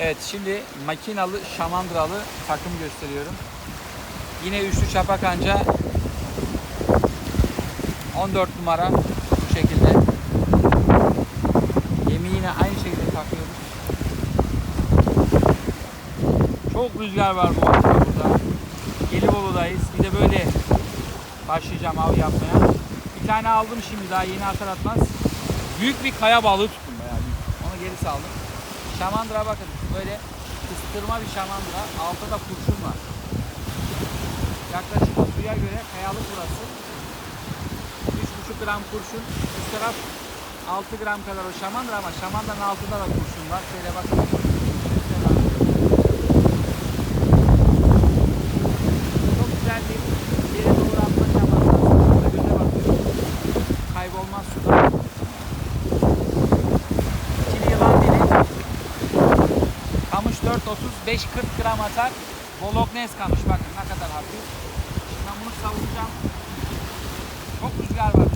Evet şimdi makinalı şamandıralı takım gösteriyorum. Yine üçlü çapa kanca 14 numara bu şekilde. Yemi yine aynı şekilde takıyoruz. Çok rüzgar var bu hafta burada. Gelibolu'dayız. Bir de böyle başlayacağım av yapmaya. Bir tane aldım şimdi daha yeni atar atmaz. Büyük bir kaya balığı tuttum bayağı büyük. Onu geri saldım. Şamandıra bakın böyle kıstırma bir şamandıra. Altta da kurşun var. Yaklaşık suya göre kayalık burası. 3,5 gram kurşun. Üst taraf 6 gram kadar o şamandıra ama şamandanın altında da kurşun var. Şöyle bakın. 35-40 gram atar. Bolognese kalmış bakın ne kadar hafif. Şimdi ben bunu savuracağım. Çok rüzgar var.